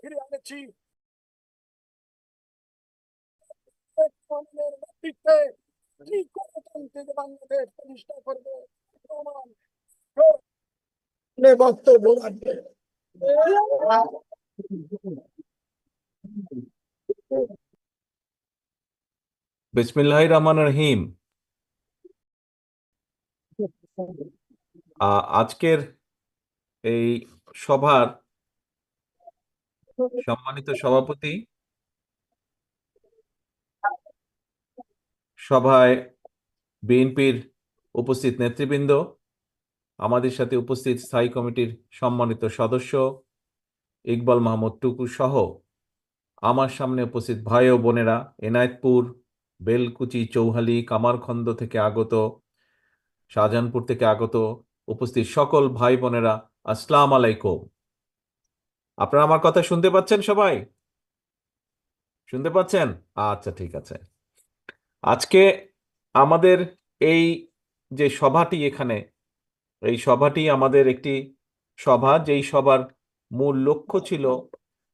ফিরে বিসমিল্লাহ রহমান রহিম। আজকের এই সভার সম্মানিত সভাপতি সভায় বিএনপির উপস্থিত নেতৃবৃন্দ, আমাদের সাথে উপস্থিত স্থায়ী কমিটির সম্মানিত সদস্য ইকবাল মাহমুদ টুকু সহ আমার সামনে উপস্থিত ভাই ও বোনেরা এনায়েতপুর বেলকুচি, চৌহালি, কামারখন্দ থেকে আগত শাহজাহানপুর থেকে আগত উপস্থিত সকল ভাই বোনেরা, আসসালাম আলাইকুম। আপনারা আমার কথা শুনতে পাচ্ছেন সবাই? শুনতে পাচ্ছেন? আচ্ছা ঠিক আছে। আজকে আমাদের এই যে সভাটি এখানে, এই সভাটি আমাদের একটি সভা, যেই সভার মূল লক্ষ্য ছিল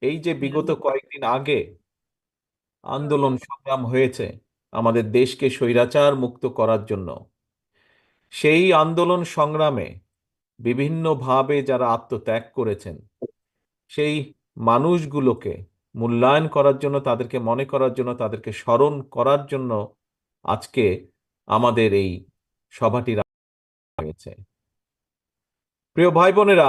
এই যে বিগত কয়েকদিন আগে আন্দোলন সংগ্রাম হয়েছে আমাদের দেশকে স্বৈরাচার মুক্ত করার জন্য। সেই আন্দোলন সংগ্রামে বিভিন্নভাবে যারা আত্মত্যাগ করেছেন, সেই মানুষগুলোকে মূল্যায়ন করার জন্য, তাদেরকে মনে করার জন্য, তাদেরকে স্মরণ করার জন্য আজকে আমাদের এই সভাটি হয়েছে প্রিয় ভাই বোনেরা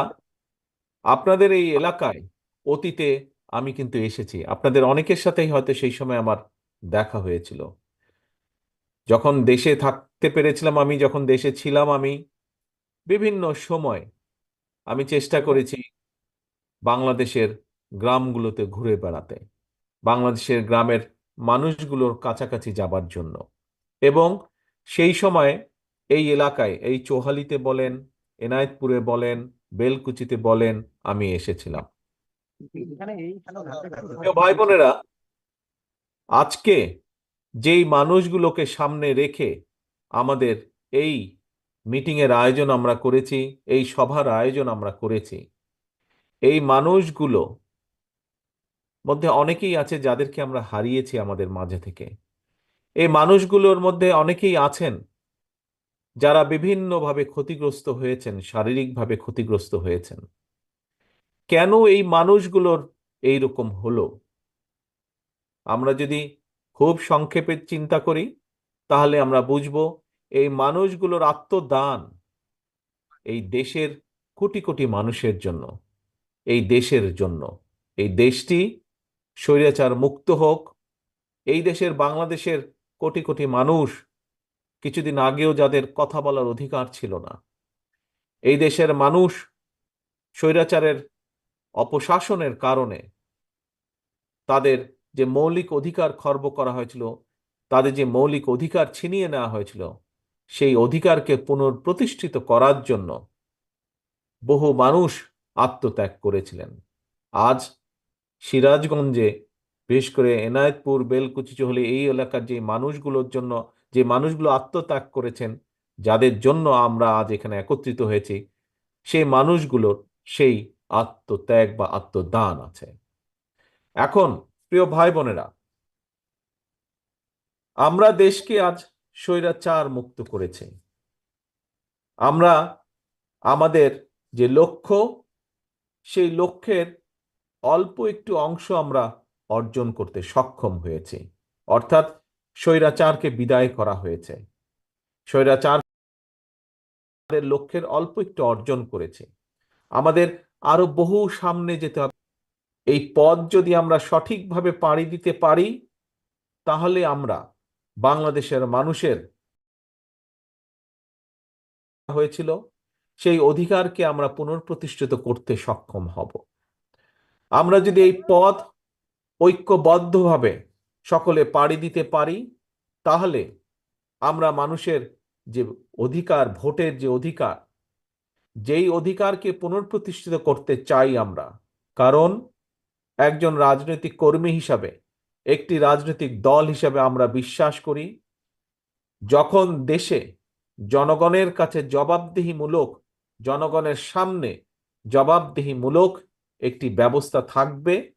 আপনাদের এই এলাকায় অতীতে আমি কিন্তু এসেছি। আপনাদের অনেকের সাথেই হয়তো সেই সময় আমার দেখা হয়েছিল। যখন দেশে থাকতে পেরেছিলাম আমি যখন দেশে ছিলাম আমি বিভিন্ন সময় আমি চেষ্টা করেছি বাংলাদেশের গ্রামগুলোতে ঘুরে বেড়াতে বাংলাদেশের গ্রামের মানুষগুলোর কাছাকাছি যাবার জন্য। এবং সেই সময় এই এলাকায় এই চোহালিতে বলেন এনায়েতপুরে বলেন বেলকুচিতে বলেন আমি এসেছিলাম। ভাই বোনেরা আজকে যেই মানুষগুলোকে সামনে রেখে আমাদের এই মিটিংয়ের আয়োজন আমরা করেছি, এই সভার আয়োজন আমরা করেছি, এই মানুষগুলো মধ্যে অনেকেই আছে যাদেরকে আমরা হারিয়েছি আমাদের মাঝে থেকে। এই মানুষগুলোর মধ্যে অনেকেই আছেন যারা বিভিন্নভাবে ক্ষতিগ্রস্ত হয়েছেন, শারীরিকভাবে ক্ষতিগ্রস্ত হয়েছেন। কেন এই মানুষগুলোর এই রকম হলো? আমরা যদি খুব সংক্ষেপে চিন্তা করি, তাহলে আমরা বুঝব এই মানুষগুলোর আত্মদান এই দেশের কোটি কোটি মানুষের জন্য, এই দেশের জন্য। এই দেশটি স্বৈরাচার মুক্ত হোক, এই দেশের বাংলাদেশের কোটি কোটি মানুষ কিছুদিন আগেও যাদের কথা বলার অধিকার ছিল না, এই দেশের মানুষ স্বৈরাচারের অপশাসনের কারণে তাদের যে মৌলিক অধিকার খর্ব করা হয়েছিল, তাদের যে মৌলিক অধিকার ছিনিয়ে নেওয়া হয়েছিল, সেই অধিকারকে পুনঃপ্রতিষ্ঠিত করার জন্য বহু মানুষ আত্মত্যাগ করেছিলেন। আজ সিরাজগঞ্জে, বিশেষ করে এনায়েতপুর, বেলকুচি, চহলে এই এলাকার যে মানুষগুলোর জন্য, যে মানুষগুলো আত্মত্যাগ করেছেন, যাদের জন্য আমরা আজ এখানে একত্রিত হয়েছি, সেই মানুষগুলোর সেই আত্মত্যাগ বা আত্মদান আছে। এখন প্রিয় ভাই বোনেরা আমরা দেশকে আজ স্বৈরাচার মুক্ত করেছি। আমরা আমাদের যে লক্ষ্য, সেই লক্ষ্যের অল্প একটু অংশ আমরা অর্জন করতে সক্ষম হয়েছি। অর্থাৎ স্বৈরাচারকে বিদায় করা হয়েছে। স্বৈরাচার লক্ষ্যের অল্প একটু অর্জন করেছে। আমাদের আরও বহু সামনে যেতে হবে। এই পদ যদি আমরা সঠিকভাবে পাড়ি দিতে পারি, তাহলে আমরা বাংলাদেশের মানুষের হয়েছিল, সেই অধিকারকে আমরা পুনঃপ্রতিষ্ঠিত করতে সক্ষম হব। আমরা যদি এই পদ ঐক্যবদ্ধভাবে সকলে পাড়ি দিতে পারি, তাহলে আমরা মানুষের যে অধিকার, ভোটের যে অধিকার, যেই অধিকারকে পুনঃপ্রতিষ্ঠিত করতে চাই আমরা, কারণ একজন রাজনৈতিক কর্মী হিসাবে, একটি রাজনৈতিক দল হিসাবে আমরা বিশ্বাস করি। যখন দেশে জনগণের কাছে জবাবদিহিমূলক, জনগণের সামনে জবাবদিহিমূলক একটি ব্যবস্থা থাকবে,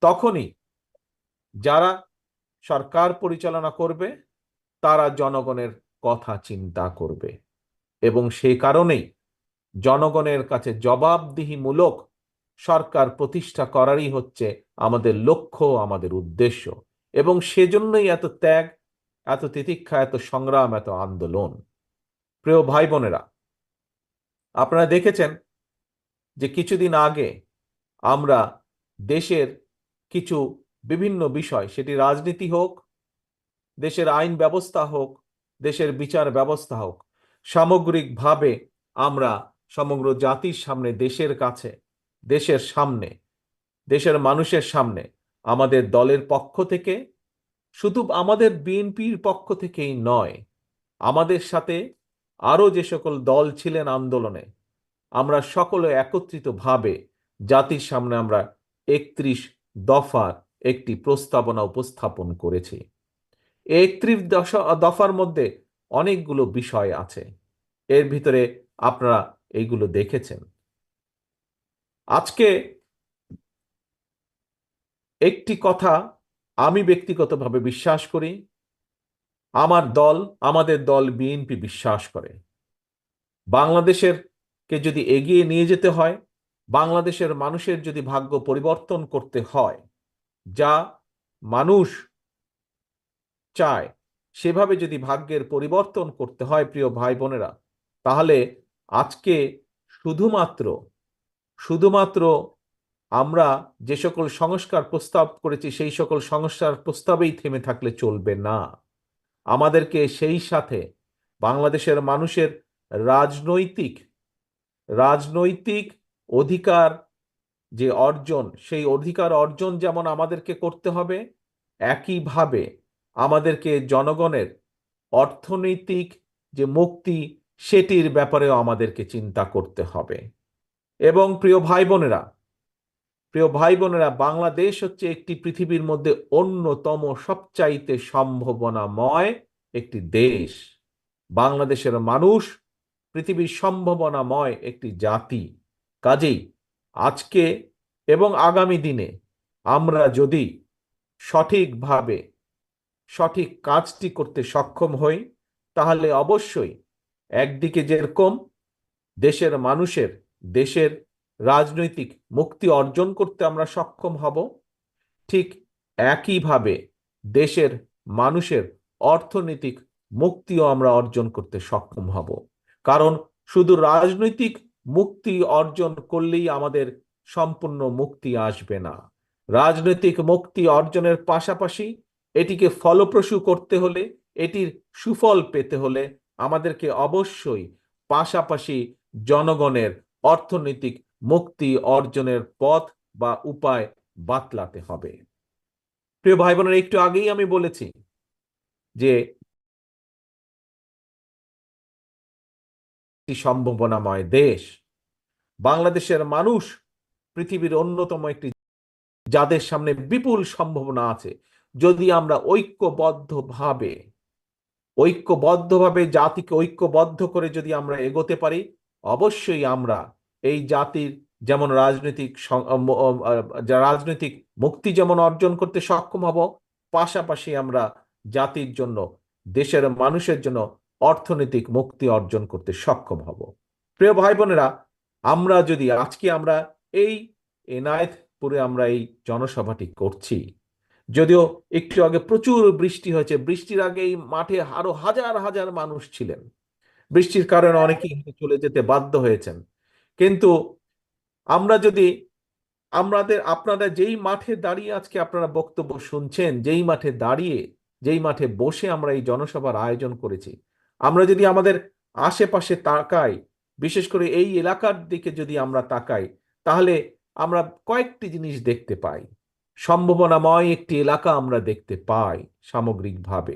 তখনই যারা সরকার পরিচালনা করবে, তারা জনগণের কথা চিন্তা করবে। এবং সেই কারণেই জনগণের কাছে জবাবদিহিমূলক সরকার প্রতিষ্ঠা করারই হচ্ছে আমাদের লক্ষ্য, আমাদের উদ্দেশ্য। এবং সেজন্যই এত ত্যাগ, এত তিতিক্ষা, এত সংগ্রাম, এত আন্দোলন। প্রিয় ভাই বোনেরা আপনারা দেখেছেন যে কিছুদিন আগে আমরা দেশের কিছু বিভিন্ন বিষয়, সেটি রাজনীতি হোক, দেশের আইন ব্যবস্থা হোক, দেশের বিচার ব্যবস্থা হোক, সামগ্রিকভাবে আমরা সমগ্র জাতির সামনে দেশের কাছে দেশের সামনে, দেশের মানুষের সামনে, আমাদের দলের পক্ষ থেকে, শুধু আমাদের বিএনপির পক্ষ থেকেই নয়, আমাদের সাথে আরও যে সকল দল ছিলেন আন্দোলনে, আমরা সকলে একত্রিতভাবে জাতির সামনে আমরা একত্রিশ দফার একটি প্রস্তাবনা উপস্থাপন করেছি। একত্রিশ দফার মধ্যে অনেকগুলো বিষয় আছে, এর ভিতরে আপনারা এইগুলো দেখেছেন। আজকে একটি কথা আমি ব্যক্তিগতভাবে বিশ্বাস করি, আমার দল, আমাদের দল বিএনপি বিশ্বাস করে। বাংলাদেশের কে যদি এগিয়ে নিয়ে যেতে হয়, বাংলাদেশের মানুষের যদি ভাগ্য পরিবর্তন করতে হয়, যা মানুষ চায়, সেভাবে যদি ভাগ্যের পরিবর্তন করতে হয়, প্রিয় ভাই বোনেরা, তাহলে আজকে শুধুমাত্র শুধুমাত্র আমরা যে সকল সংস্কার প্রস্তাব করেছি, সেই সকল সংস্কার প্রস্তাবেই থেমে থাকলে চলবে না। আমাদেরকে সেই সাথে বাংলাদেশের মানুষের রাজনৈতিক রাজনৈতিক অধিকার যে অর্জন, সেই অধিকার অর্জন যেমন আমাদেরকে করতে হবে, একইভাবে আমাদেরকে জনগণের অর্থনৈতিক যে মুক্তি, সেটির ব্যাপারেও আমাদেরকে চিন্তা করতে হবে। এবং প্রিয় ভাই বোনেরা প্রিয় ভাই বোনেরা বাংলাদেশ হচ্ছে একটি পৃথিবীর মধ্যে অন্যতম সবচাইতে সম্ভাবনাময় একটি দেশ। বাংলাদেশের মানুষ পৃথিবীর সম্ভাবনাময় একটি জাতি। কাজেই আজকে এবং আগামী দিনে আমরা যদি সঠিকভাবে সঠিক কাজটি করতে সক্ষম হই, তাহলে অবশ্যই একদিকে যেরকম দেশের মানুষের দেশের রাজনৈতিক মুক্তি অর্জন করতে আমরা সক্ষম হব। ঠিক একইভাবে দেশের মানুষের অর্থনৈতিক মুক্তিও আমরা অর্জন করতে সক্ষম হব। কারণ শুধু রাজনৈতিক মুক্তি অর্জন করলেই আমাদের সম্পূর্ণ মুক্তি আসবে না। রাজনৈতিক মুক্তি অর্জনের পাশাপাশি এটিকে ফলপ্রসূ করতে হলে, এটির সুফল পেতে হলে আমাদেরকে অবশ্যই পাশাপাশি জনগণের অর্থনৈতিক মুক্তি অর্জনের পথ বা উপায় বাতলাতে হবে। প্রিয় ভাই বোনেরা একটু আগেই আমি বলেছি যে সম্ভাবনাময় দেশ, বাংলাদেশের মানুষ পৃথিবীর অন্যতম একটি যাদের সামনে বিপুল সম্ভাবনা আছে। যদি আমরা ঐক্যবদ্ধভাবে ঐক্যবদ্ধভাবে জাতিকে ঐক্যবদ্ধ করে যদি আমরা এগোতে পারি অবশ্যই আমরা এই জাতির যেমন রাজনৈতিক রাজনৈতিক মুক্তি যেমন অর্জন করতে সক্ষম হব, পাশাপাশি আমরা জাতির জন্য, দেশের মানুষের জন্য অর্থনৈতিক মুক্তি অর্জন করতে সক্ষম হব। প্রিয় ভাই বোনেরা আমরা যদি আজকে আমরা এই এনায়েতপুরে আমরা এই জনসভাটি করছি, যদিও একটু আগে প্রচুর বৃষ্টি হয়েছে, বৃষ্টির আগে এই মাঠে আরও হাজার হাজার মানুষ ছিলেন। বৃষ্টির কারণে অনেকেই চলে যেতে বাধ্য হয়েছেন। কিন্তু আমরা যদি আমাদের, আপনারা যেই মাঠে দাঁড়িয়ে আজকে আপনারা বক্তব্য শুনছেন, যেই মাঠে দাঁড়িয়ে, যেই মাঠে বসে আমরা এই জনসভার আয়োজন করেছি, আমরা যদি আমাদের আশেপাশে তাকাই, বিশেষ করে এই এলাকার দিকে যদি আমরা তাকাই, তাহলে আমরা কয়েকটি জিনিস দেখতে পাই। সম্ভাবনাময় একটি এলাকা আমরা দেখতে পাই সামগ্রিকভাবে।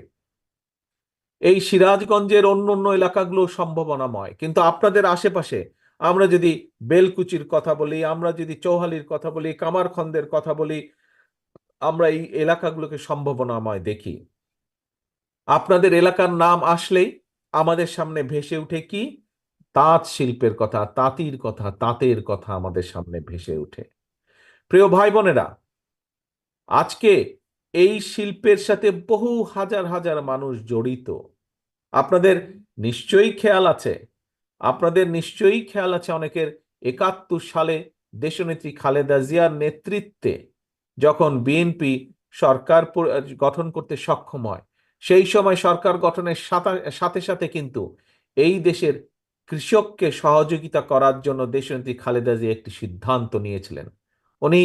এই সিরাজগঞ্জের অন্য অন্য এলাকাগুলো সম্ভাবনাময়। কিন্তু আপনাদের আশেপাশে আমরা যদি বেলকুচির কথা বলি, আমরা যদি চৌহালির কথা বলি, কামারখন্দের কথা বলি, আমরা এই এলাকাগুলোকে সম্ভাবনাময় দেখি। আপনাদের এলাকার নাম আসলেই আমাদের সামনে ভেসে উঠে কি? তাঁত শিল্পের কথা, তাঁতির কথা, তাঁতের কথা আমাদের সামনে ভেসে উঠে প্রিয় ভাই বোনেরা, আজকে এই শিল্পের সাথে বহু হাজার হাজার মানুষ জড়িত। আপনাদের নিশ্চয়ই খেয়াল আছে। আপনাদের নিশ্চয়ই খেয়াল আছে অনেকের একাত্তর সালে দেশনেত্রী খালেদা জিয়ার নেতৃত্বে যখন বিএনপি সরকার গঠন করতে সক্ষম হয়। সেই সময় সরকার গঠনের সাথে সাথে কিন্তু এই দেশের কৃষককে সহযোগিতা করার জন্য দেশনেত্রী খালেদা জিয়া একটি সিদ্ধান্ত নিয়েছিলেন। উনি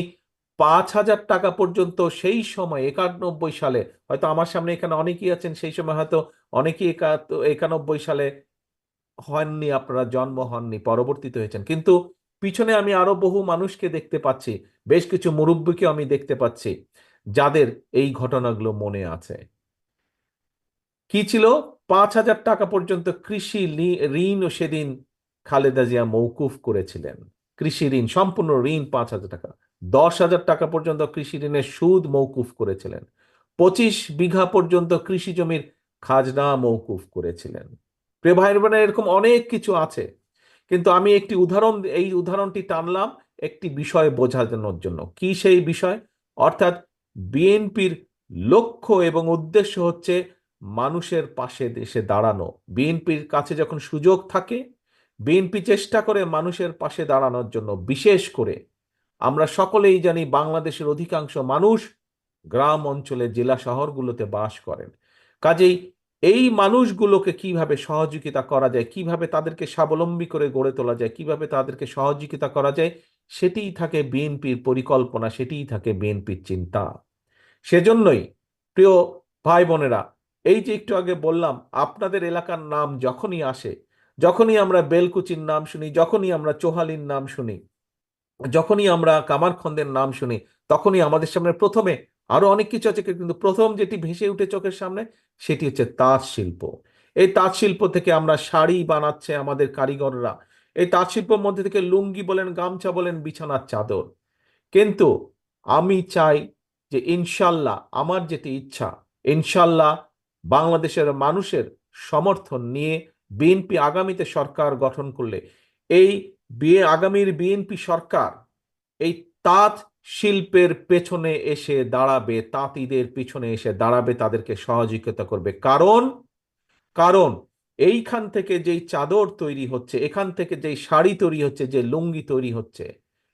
পাঁচ হাজার টাকা পর্যন্ত সেই সময় একানব্বই সালে, হয়তো আমার সামনে এখানে অনেকেই আছেন, সেই সময় হয়তো অনেকেই একানব্বই সালে হননি, আপনারা জন্ম হননি, পরবর্তীতে হয়েছেন। কিন্তু পিছনে আমি আরও বহু মানুষকে দেখতে পাচ্ছি, বেশ কিছু মুরব্বীকে আমি দেখতে পাচ্ছি, যাদের এই ঘটনাগুলো মনে আছে। কি ছিল? পাঁচ হাজার টাকা পর্যন্ত কৃষি ঋণও সেদিন খালেদা জিয়া মৌকুফ করেছিলেন। কৃষি ঋণ, সম্পূর্ণ ঋণ পাঁচ হাজার টাকা। দশ হাজার টাকা পর্যন্ত কৃষি ঋণের সুদ মৌকুফ করেছিলেন। পঁচিশ বিঘা পর্যন্ত কৃষি জমির খাজনা মৌকুফ করেছিলেন। প্রিয় বোনেরা, এরকম অনেক কিছু আছে। কিন্তু আমি একটি উদাহরণ, এই উদাহরণটি টানলাম একটি বিষয় বোঝানোর জন্য। কি সেই বিষয়? অর্থাৎ বিএনপির লক্ষ্য এবং উদ্দেশ্য হচ্ছে মানুষের পাশে দেশে দাঁড়ানো। বিএনপির কাছে যখন সুযোগ থাকে, বিএনপি চেষ্টা করে মানুষের পাশে দাঁড়ানোর জন্য, বিশেষ করে আমরা সকলেই জানি বাংলাদেশের অধিকাংশ মানুষ গ্রাম অঞ্চলে জেলা শহরগুলোতে বাস করেন। কাজেই এই মানুষগুলোকে কীভাবে সহযোগিতা করা যায়, কীভাবে তাদেরকে স্বাবলম্বী করে গড়ে তোলা যায়, কীভাবে তাদেরকে সহযোগিতা করা যায়, সেটিই থাকে বিএনপির পরিকল্পনা, সেটিই থাকে বিএনপির চিন্তা। সেজন্যই প্রিয় ভাই বোনেরা, এই যে একটু আগে বললাম, আপনাদের এলাকার নাম যখনই আসে, যখনই আমরা বেলকুচির নাম শুনি, যখনই আমরা চোহালির নাম শুনি যখনই আমরা কামারখন্দের নাম শুনি, তখনই আমাদের সামনে প্রথমে আরও অনেক কিছু আছে, কিন্তু প্রথম যেটি ভেসে উঠে চোখের সামনে সেটি হচ্ছে তাঁত শিল্প। এই তাঁত শিল্প থেকে আমরা শাড়ি বানাচ্ছে আমাদের কারিগররা। এই তাঁত শিল্পের মধ্যে থেকে লুঙ্গি বলেন, গামছা বলেন, বিছানার চাদর। কিন্তু আমি চাই যে ইনশাল্লাহ আমার যেটি ইচ্ছা, ইনশাল্লাহ বাংলাদেশের মানুষের সমর্থন নিয়ে বিএনপি আগামীতে সরকার গঠন করলে এই আগামীর বিএনপি সরকার এই তাঁত শিল্পের পেছনে এসে দাঁড়াবে, তাঁতিদের পিছনে এসে দাঁড়াবে, তাদেরকে সহযোগিতা করবে। কারণ কারণ এইখান থেকে যেই চাদর তৈরি হচ্ছে, এখান থেকে যেই শাড়ি তৈরি হচ্ছে, যে লুঙ্গি তৈরি হচ্ছে,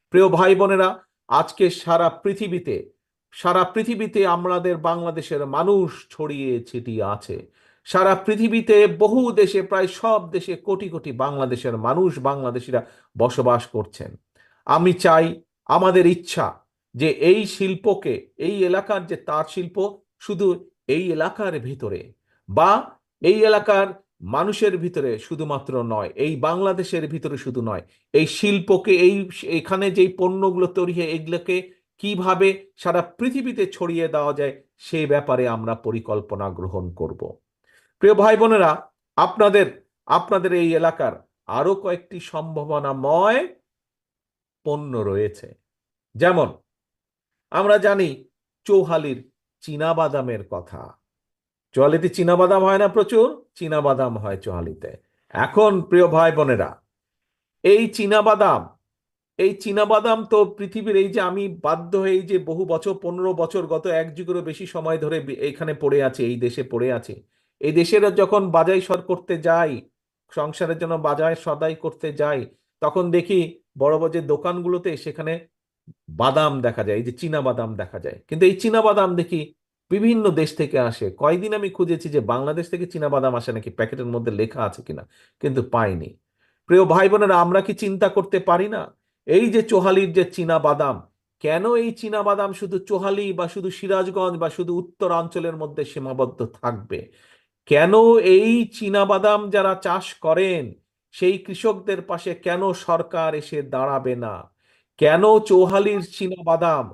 প্রিয় ভাই বোনেরা আজকে সারা পৃথিবীতে সারা পৃথিবীতে আমাদের বাংলাদেশের মানুষ ছড়িয়ে ছিটিয়ে আছে। সারা পৃথিবীতে বহু দেশে, প্রায় সব দেশে কোটি কোটি বাংলাদেশের মানুষ, বাংলাদেশিরা বসবাস করছেন। আমি চাই আমাদের ইচ্ছা যে এই শিল্পকে, এই এলাকার যে তাঁত শিল্প, শুধু এই এলাকার ভিতরে বা এই এলাকার মানুষের ভিতরে শুধুমাত্র নয়, এই বাংলাদেশের ভিতরে শুধু নয়, এই শিল্পকে, এই এখানে যেই পণ্যগুলো তৈরি হয়, এগুলোকে কীভাবে সারা পৃথিবীতে ছড়িয়ে দেওয়া যায় সেই ব্যাপারে আমরা পরিকল্পনা গ্রহণ করব। প্রিয় ভাই বোনেরা, আপনাদের আপনাদের এই এলাকার আরও কয়েকটি সম্ভাবনাময় পণ্য রয়েছে। যেমন, আমরা জানি চৌহালির চীনাবাদামের কথা। চুয়ালিতে চীনাবাদাম হয় না প্রচুর, চীনাবাদাম হয় চুয়ালিতে এখন, প্রিয় ভাই বোনেরা, এই চীনাবাদাম এই চীনাবাদাম তো পৃথিবীর এই যে আমি বাধ্য হয়ে যে বহু বছর, পনেরো বছর, গত এক যুগেরও বেশি সময় ধরে এখানে পড়ে আছে, এই দেশে পড়ে আছে এই দেশের যখন বাজাই সর করতে যাই, সংসারের জন্য বাজার সদাই করতে যাই, তখন দেখি বড় বড় যে দোকানগুলোতে সেখানে বাদাম দেখা যায়, এই যে চীনা বাদাম দেখা যায়। কিন্তু এই চীনা বাদাম দেখি বিভিন্ন দেশ থেকে আসে। কয়দিন আমি খুঁজেছি যে বাংলাদেশ থেকে চীনা বাদাম আসে নাকি প্যাকেটের মধ্যে লেখা আছে কিনা, কিন্তু পাইনি। প্রিয় ভাই বোনেরা আমরা কি চিন্তা করতে পারি না? এই যে চোহালির যে চীনা বাদাম, কেন এই চীনা বাদাম শুধু চোহালি বা শুধু সিরাজগঞ্জ বা শুধু উত্তরাঞ্চলের মধ্যে সীমাবদ্ধ থাকবে? কেন এই বাদাম যারা চাষ করেন, সেই কৃষকদের পাশে কেন সরকার এসে দাঁড়াবে না? কেন চৌহালির বাদাম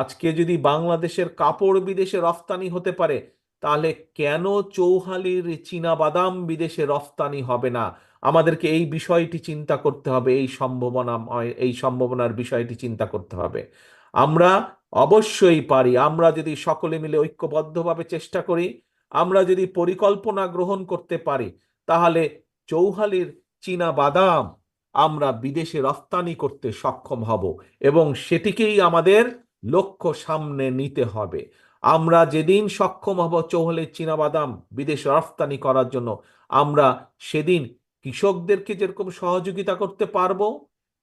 আজকে যদি বাংলাদেশের কাপড় বিদেশে রফতানি হতে পারে, তাহলে কেন চৌহালির বাদাম বিদেশে রফতানি হবে না? আমাদেরকে এই বিষয়টি চিন্তা করতে হবে, এই সম্ভাবনা, এই সম্ভাবনার বিষয়টি চিন্তা করতে হবে। আমরা অবশ্যই পারি, আমরা যদি সকলে মিলে ঐক্যবদ্ধভাবে চেষ্টা করি আমরা যদি পরিকল্পনা গ্রহণ করতে পারি, তাহলে চৌহালির চীনা বাদাম আমরা বিদেশে রফতানি করতে সক্ষম হব এবং সেটিকেই আমাদের লক্ষ্য সামনে নিতে হবে। আমরা যেদিন সক্ষম হব চৌহালির বাদাম বিদেশে রফতানি করার জন্য, আমরা সেদিন কৃষকদেরকে যেরকম সহযোগিতা করতে পারব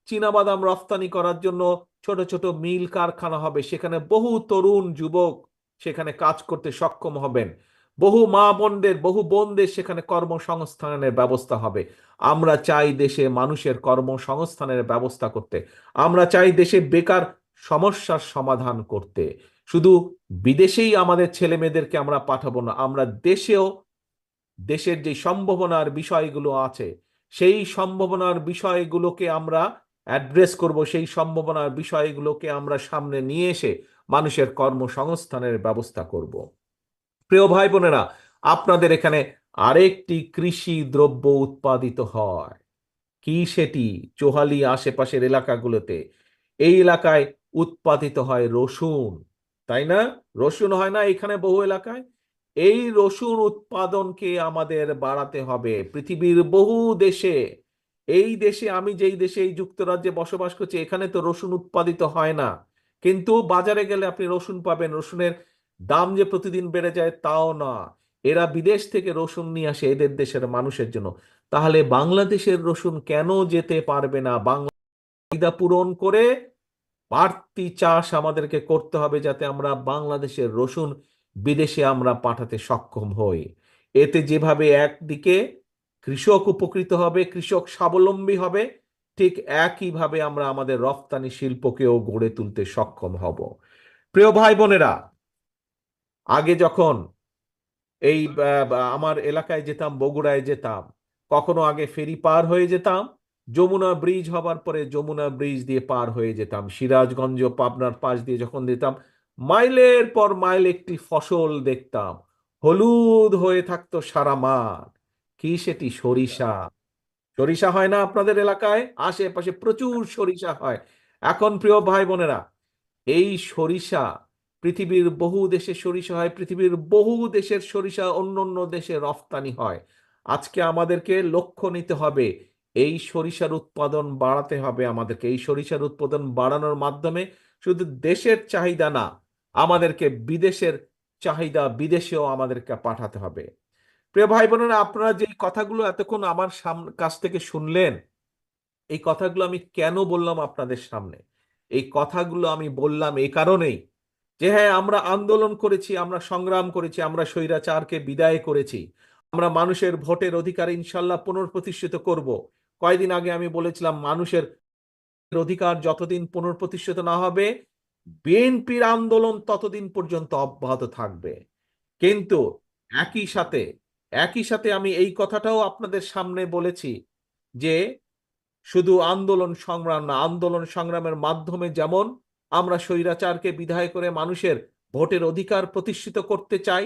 চীনাবাদাম রফতানি করার জন্য ছোট ছোট মিল কারখানা হবে, সেখানে বহু তরুণ যুবক সেখানে কাজ করতে সক্ষম হবেন। বহু মা বোনদের, বহু বোনদের সেখানে কর্মসংস্থানের ব্যবস্থা হবে। আমরা চাই দেশে মানুষের কর্মসংস্থানের ব্যবস্থা করতে। আমরা চাই দেশে বেকার সমস্যার সমাধান করতে। শুধু বিদেশেই আমাদের ছেলে মেয়েদেরকে আমরা পাঠাবো না, আমরা দেশেও দেশের যে সম্ভাবনার বিষয়গুলো আছে, সেই সম্ভাবনার বিষয়গুলোকে আমরা অ্যাড্রেস করব, সেই সম্ভাবনার বিষয়গুলোকে আমরা সামনে নিয়ে এসে মানুষের কর্মসংস্থানের ব্যবস্থা করব। প্রিয় ভাই বোনেরা আপনাদের এখানে আরেকটি কৃষি দ্রব্য উৎপাদিত হয়। কি সেটি? চোহালি আশেপাশের এলাকাগুলোতে। এই এলাকায় উৎপাদিত হয় রসুন, তাই না? রসুন হয় না এখানে বহু এলাকায়? এই রসুন উৎপাদনকে আমাদের বাড়াতে হবে। পৃথিবীর বহু দেশে, এই দেশে আমি যেই দেশে, এই যুক্তরাজ্যে বসবাস করছি, এখানে তো রসুন উৎপাদিত হয় না। কিন্তু বাজারে গেলে আপনি রসুন পাবেন। রসুনের দাম যে প্রতিদিন বেড়ে যায় তাও না এরা বিদেশ থেকে রসুন নিয়ে আসে এদের দেশের মানুষের জন্য। তাহলে বাংলাদেশের রসুন কেন যেতে পারবে না? বাংলা পূরণ করে বাড়তি চাষ আমাদেরকে করতে হবে যাতে আমরা বাংলাদেশের রসুন বিদেশে আমরা পাঠাতে সক্ষম হই। এতে যেভাবে একদিকে কৃষক উপকৃত হবে, কৃষক স্বাবলম্বী হবে, ঠিক একইভাবে আমরা আমাদের রফতানি শিল্পকেও গড়ে তুলতে সক্ষম হব। প্রিয় ভাই বোনেরা আগে যখন এই আমার এলাকায় যেতাম, বগুড়ায় যেতাম, কখনো আগে ফেরি পার হয়ে যেতাম, যমুনা ব্রিজ হবার পরে যমুনা ব্রিজ দিয়ে পার হয়ে যেতাম, সিরাজগঞ্জ পাবনার পাশ দিয়ে যখন যেতাম, মাইলের পর মাইল একটি ফসল দেখতাম, হলুদ হয়ে থাকতো সারা মাঠ, কি সেটি সরিষা। সরিষা হয় না আপনাদের এলাকায়? আশেপাশে প্রচুর সরিষা হয়। এখন প্রিয় ভাই বোনেরা, এই সরিষা পৃথিবীর বহু দেশে সরিষা হয়, পৃথিবীর বহু দেশের সরিষা অন্য অন্য দেশে রফতানি হয়। আজকে আমাদেরকে লক্ষ্য নিতে হবে, এই সরিষার উৎপাদন বাড়াতে হবে আমাদেরকে। এই সরিষার উৎপাদন বাড়ানোর মাধ্যমে শুধু দেশের চাহিদা না, আমাদেরকে বিদেশের চাহিদা বিদেশেও আমাদেরকে পাঠাতে হবে। প্রিয় ভাই বোনেরা আপনারা যে কথাগুলো এতক্ষণ আমার কাছ থেকে শুনলেন, এই কথাগুলো আমি কেন বললাম আপনাদের সামনে? এই কথাগুলো আমি বললাম এই কারণেই যে হ্যাঁ আমরা আন্দোলন করেছি, আমরা সংগ্রাম করেছি, আমরা স্বৈরাচারকে বিদায় করেছি। আমরা মানুষের ভোটের অধিকার ইনশাল্লাহ পুনঃপ্রতিষ্ঠিত করব। কয়দিন আগে আমি বলেছিলাম, মানুষের অধিকার যতদিন পুনঃপ্রতিষ্ঠিত না হবে, বিএনপির আন্দোলন ততদিন পর্যন্ত অব্যাহত থাকবে। কিন্তু একই সাথে একই সাথে আমি এই কথাটাও আপনাদের সামনে বলেছি যে শুধু আন্দোলন সংগ্রাম না, আন্দোলন সংগ্রামের মাধ্যমে যেমন আমরা স্বৈরাচারকে বিদায় করে মানুষের ভোটের অধিকার প্রতিষ্ঠিত করতে চাই।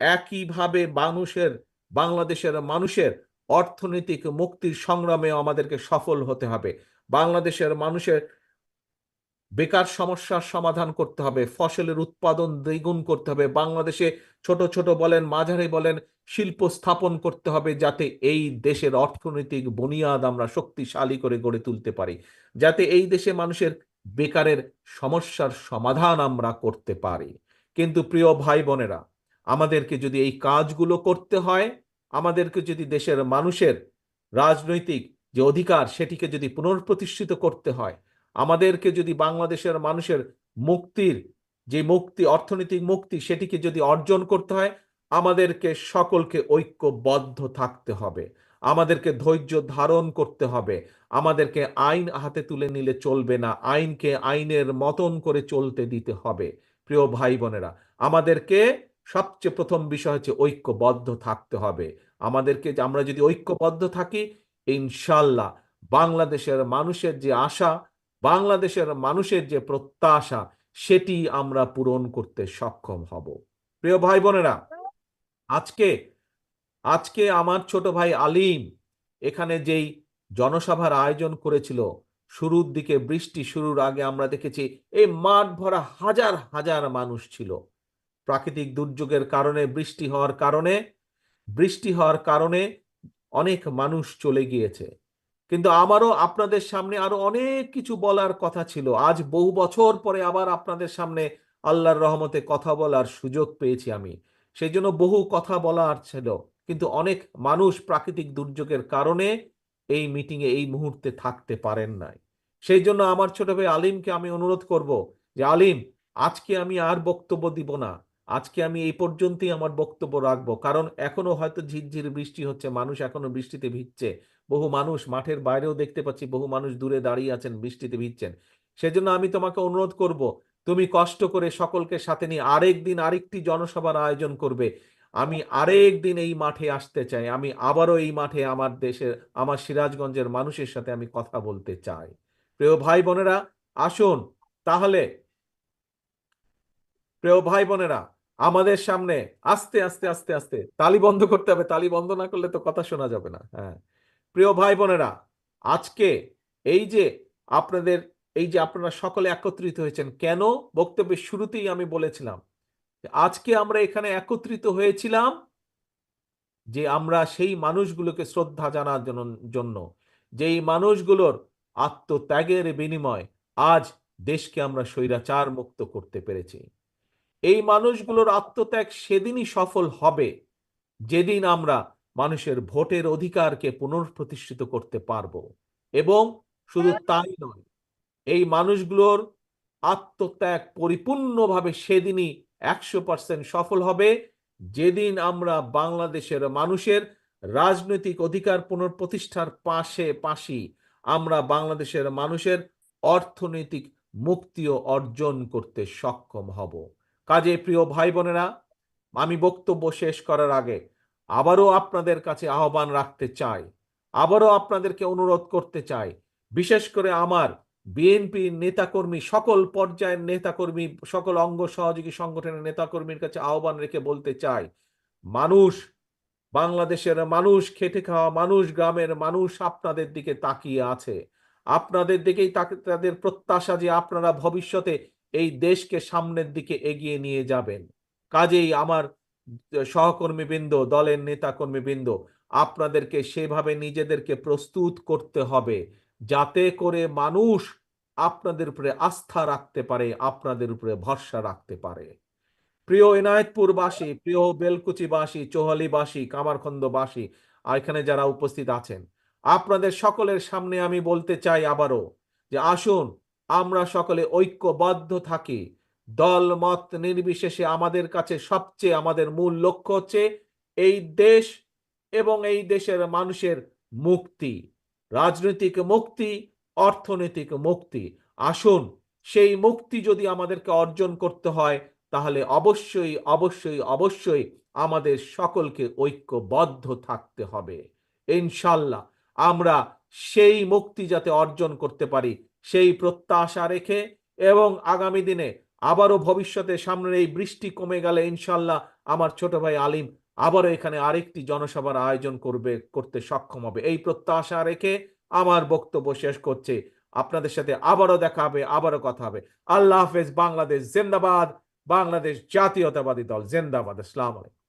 একইভাবে মানুষের, বাংলাদেশের মানুষের অর্থনৈতিক মুক্তির সংগ্রামেও আমাদেরকে সফল হতে হবে। বাংলাদেশের মানুষের বেকার সমস্যার সমাধান করতে হবে, ফসলের উৎপাদন দ্বিগুণ করতে হবে। বাংলাদেশে ছোট ছোট বলেন, মাঝারি বলেন, শিল্প স্থাপন করতে হবে যাতে এই দেশের অর্থনৈতিক বুনিয়াদ আমরা শক্তিশালী করে গড়ে তুলতে পারি। যাতে এই দেশে মানুষের বেকারের সমস্যার সমাধান আমরা করতে পারি। কিন্তু প্রিয় ভাই বোনেরা আমাদেরকে যদি এই কাজগুলো করতে হয়, আমাদেরকে যদি দেশের মানুষের রাজনৈতিক যে অধিকার সেটিকে যদি পুনঃপ্রতিষ্ঠিত করতে হয়, আমাদেরকে যদি বাংলাদেশের মানুষের মুক্তির যে মুক্তি, অর্থনৈতিক মুক্তি সেটিকে যদি অর্জন করতে হয়, আমাদেরকে সকলকে ঐক্যবদ্ধ থাকতে হবে। আমাদেরকে ধৈর্য ধারণ করতে হবে। আমাদেরকে আইন হাতে তুলে নিলে চলবে না। আইনকে আইনের মতন করে চলতে দিতে হবে। প্রিয় ভাই বোনেরা, আমাদেরকে সবচেয়ে প্রথম বিষয় হচ্ছে ঐক্যবদ্ধ থাকতে হবে। আমাদেরকে আমরা যদি ঐক্যবদ্ধ থাকি ইনশাল্লাহ বাংলাদেশের মানুষের যে আশা, বাংলাদেশের মানুষের যে প্রত্যাশা, সেটি আমরা পূরণ করতে সক্ষম হব। প্রিয় ভাই বোনেরা, আজকে আজকে আমার ছোট ভাই আলিম এখানে যেই জনসভার আয়োজন করেছিল, শুরুর দিকে বৃষ্টি শুরুর আগে আমরা দেখেছি এই মাঠ ভরা হাজার হাজার মানুষ ছিল। প্রাকৃতিক দুর্যোগের কারণে, বৃষ্টি হওয়ার কারণে, বৃষ্টি হওয়ার কারণে অনেক মানুষ চলে গিয়েছে। কিন্তু আমারও আপনাদের সামনে আরও অনেক কিছু বলার কথা ছিল। আজ বহু বছর পরে আবার আপনাদের সামনে আল্লাহর রহমতে কথা বলার সুযোগ পেয়েছি আমি। সেই জন্য বহু কথা বলার ছিল। কিন্তু অনেক মানুষ প্রাকৃতিক দুর্যোগের কারণে এই মিটিংয়ে এই মুহূর্তে থাকতে পারেন নাই। সেই জন্য আমার ছোট ভাই আলিমকে আমি অনুরোধ করব যে, আলিম, আজকে আমি আর বক্তব্য দিব না। আজকে আমি এই পর্যন্তই আমার বক্তব্য রাখব। কারণ এখনও হয়তো ঝিরঝির বৃষ্টি হচ্ছে, মানুষ এখনও বৃষ্টিতে ভিজছে। বহু মানুষ মাঠের বাইরেও দেখতে পাচ্ছি বহু মানুষ দূরে দাঁড়িয়ে আছেন, বৃষ্টিতে ভিজছেন। সেজন্য আমি তোমাকে অনুরোধ করব, তুমি কষ্ট করে সকলকে সাথে নিয়ে আরেক দিন আরেকটি জনসভার আয়োজন করবে। আমি আরেক দিন এই মাঠে আসতে চাই। আমি আবারও এই মাঠে আমার দেশের, আমার সিরাজগঞ্জের মানুষের সাথে আমি কথা বলতে চাই। প্রিয় ভাই বোনেরা, আসুন তাহলে। প্রিয় ভাই বোনেরা, আমাদের সামনে আস্তে আস্তে আস্তে আস্তে তালি বন্ধ করতে হবে। তালি বন্ধ না করলে তো কথা শোনা যাবে না। হ্যাঁ। প্রিয় ভাই বোনেরা, আজকে এই যে আপনাদের, এই যে আপনারা সকলে একত্রিত হয়েছেন, কেন বক্তব্যের শুরুতেই আমি বলেছিলাম আজকে আমরা এখানে একত্রিত হয়েছিলাম যে আমরা সেই মানুষগুলোকে শ্রদ্ধা জানার জন্য- যেই মানুষগুলোর আত্মত্যাগের বিনিময় আজ দেশকে আমরা স্বৈরাচার মুক্ত করতে পেরেছি। এই মানুষগুলোর আত্মত্যাগ সেদিনই সফল হবে, যেদিন আমরা মানুষের ভোটের অধিকারকে পুনঃপ্রতিষ্ঠিত করতে পারব। এবং শুধু তাই নয়, এই মানুষগুলোর আত্মত্যাগ পরিপূর্ণভাবে সেদিনই একশো পার্সেন্ট সফল হবে। যেদিন আমরা বাংলাদেশের মানুষের রাজনৈতিক অধিকার পুনঃপ্রতিষ্ঠার পাশে পাশি, আমরা বাংলাদেশের মানুষের অর্থনৈতিক মুক্তিও অর্জন করতে সক্ষম হব। কাজে প্রিয় ভাই বোনেরা আমি বক্তব্য শেষ করার আগে আবারও আপনাদের কাছে আহ্বান রাখতে চাই। আবারও আপনাদেরকে অনুরোধ করতে চাই, বিশেষ করে আমার বিএনপির নেতাকর্মী, সকল পর্যায়ের নেতাকর্মী, সকল অঙ্গ সহযোগী সংগঠনের নেতাকর্মীর কাছে আহ্বান রেখে বলতে চাই, মানুষ, বাংলাদেশের মানুষ, খেটে খাওয়া মানুষ, গ্রামের মানুষ আপনাদের দিকে তাকিয়ে আছে। আপনাদের দিকেই তাদের প্রত্যাশা যে আপনারা ভবিষ্যতে এই দেশকে সামনের দিকে এগিয়ে নিয়ে যাবেন। কাজেই আমার সহকর্মীবৃন্দ, দলের নেতাকর্মীবৃন্দ, আপনাদেরকে সেভাবে নিজেদেরকে প্রস্তুত করতে হবে। যাতে করে মানুষ আপনাদের উপরে আস্থা রাখতে পারে, আপনাদের উপরে ভরসা রাখতে পারে। প্রিয় এনায়েতপুরবাসী, প্রিয় বেলকুচিবাসী, চৌহালিবাসী, কামারখন্দবাসী, আর এখানে যারা উপস্থিত আছেন, আপনাদের সকলের সামনে আমি বলতে চাই আবারও যে আসুন, আমরা সকলে ঐক্যবদ্ধ থাকি। দল মত নির্বিশেষে আমাদের কাছে সবচেয়ে আমাদের মূল লক্ষ্য হচ্ছে এই দেশ এবং এই দেশের মানুষের মুক্তি। রাজনৈতিক মুক্তি, অর্থনৈতিক মুক্তি। আসুন, সেই মুক্তি যদি আমাদেরকে অর্জন করতে হয়, তাহলে অবশ্যই অবশ্যই অবশ্যই আমাদের সকলকে ঐক্যবদ্ধ থাকতে হবে। ইনশাল্লাহ, আমরা সেই মুক্তি যাতে অর্জন করতে পারি, সেই প্রত্যাশা রেখে এবং আগামী দিনে আবারও ভবিষ্যতে সামনের এই বৃষ্টি কমে গেলে ইনশাল্লাহ আমার ছোট ভাই আলিম আবারও এখানে আরেকটি জনসভার আয়োজন করবে, করতে সক্ষম হবে। এই প্রত্যাশা রেখে আমার বক্তব্য শেষ করছে। আপনাদের সাথে আবারও দেখা হবে, আবারও কথা হবে। আল্লাহ হাফেজ, বাংলাদেশ জিন্দাবাদ, বাংলাদেশ জাতীয়তাবাদী দল, জিন্দাবাদ। ইসলাম আলাইকুম।